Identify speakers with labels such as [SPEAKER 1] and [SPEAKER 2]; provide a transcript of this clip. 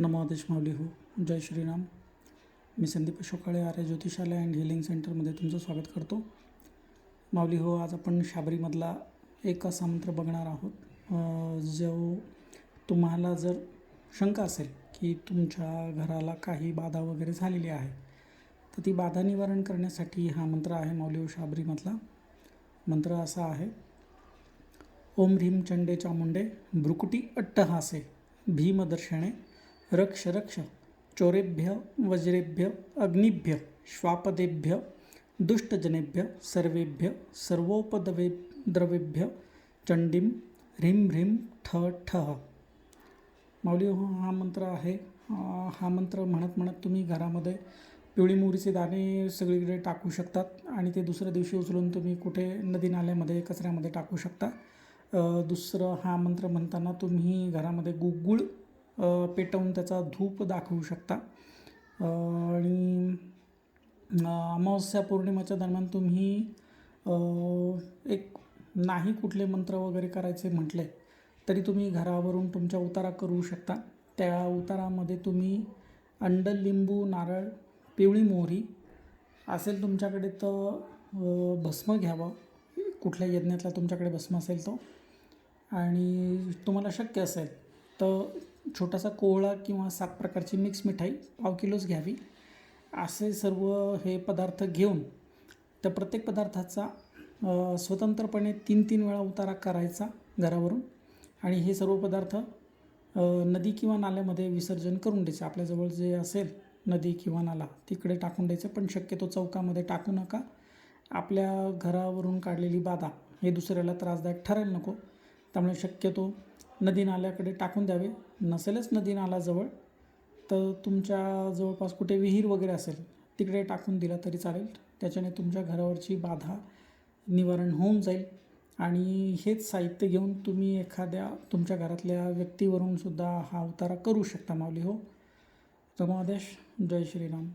[SPEAKER 1] नमो आदेश माऊली हो. जय श्रीराम. मी संदीप शोकाळे आर्य ज्योतिषालय अँड हिलिंग सेंटरमध्ये तुमचं स्वागत करतो. माऊली हो आज आपण शाबरीमधला एक असा मंत्र बघणार आहोत. जो तुम्हाला जर शंका असेल की तुमच्या घराला काही बाधा वगैरे झालेली आहे तर ती बाधा निवारण करण्यासाठी हा मंत्र आहे माऊली हो शाबरीमधला. मंत्र असा आहे ओम ह्रीम चंडे चामुंडे भ्रुकुटी अट्टहासे भीमदर्शने रक्ष रक्ष चोरेभ्य वज्रेभ्य अग्निभ्य श्वापदेभ्य दुष्टजनेभ्य सर्वेभ्य सर्वोपदवे द्रवेभ्य चंडीं ह्रीं ह्रीं ठ ठ. माऊली हो हा मंत्र आहे. हा मंत्र म्हणत म्हणत तुम्ही घरामध्ये पिवळी मोहरीचे दाणे सगळीकडे टाकू शकतात आणि ते दुसऱ्या दिवशी उचलून तुम्ही कुठे नदी नाल्यामध्ये कचऱ्यामध्ये टाकू शकता. दुसरं हा मंत्र म्हणताना तुम्ही घरामध्ये गुगुळ पेटवून त्याचा धूप दाखवू शकता. आणि अमावस्या पौर्णिमेच्या दरम्यान तुम्ही एक नाही कुठले मंत्र वगैरे करायचे म्हटले तरी तुम्ही घरावरून तुमच्या उतारा करू शकता. त्या उतारामध्ये तुम्ही अंड लिंबू नारळ पिवळी मोहरी असेल तुमच्याकडे तर भस्म घ्यावं. कुठल्या यज्ञातला तुमच्याकडे भस्म असेल तो. आणि तुम्हाला शक्य असेल तर छोटासा कोहळा किंवा सात प्रकारची मिक्स मिठाई पाव किलोच घ्यावी. असे सर्व हे पदार्थ घेऊन त्या प्रत्येक पदार्थाचा स्वतंत्रपणे तीन तीन वेळा उतारा करायचा घरावरून. आणि हे सर्व पदार्थ नदी किंवा नाल्यामध्ये विसर्जन करून द्यायचे. आपल्याजवळ जे असेल नदी किंवा नाला तिकडे टाकून द्यायचं. पण शक्यतो चौकामध्ये टाकू नका. आपल्या घरावरून काढलेली बाधा हे दुसऱ्याला त्रासदायक ठरायला नको. त्यामुळे शक्यतो नदी नाल्याकडे टाकून द्यावे. नसेलच नदी नाला तर तुमच्या जवळपास कुठे विहीर वगैरे असेल तिकडे टाकून दिला तरी चालेल. त्याच्याने तुमच्या घरावरची बाधा निवारण होऊन जाईल. आणि हेच साहित्य घेऊन तुम्ही एखाद्या तुमच्या घरातल्या व्यक्तीवरून सुद्धा हा अवतारा करू शकता माऊली हो. आदेश जय श्रीराम.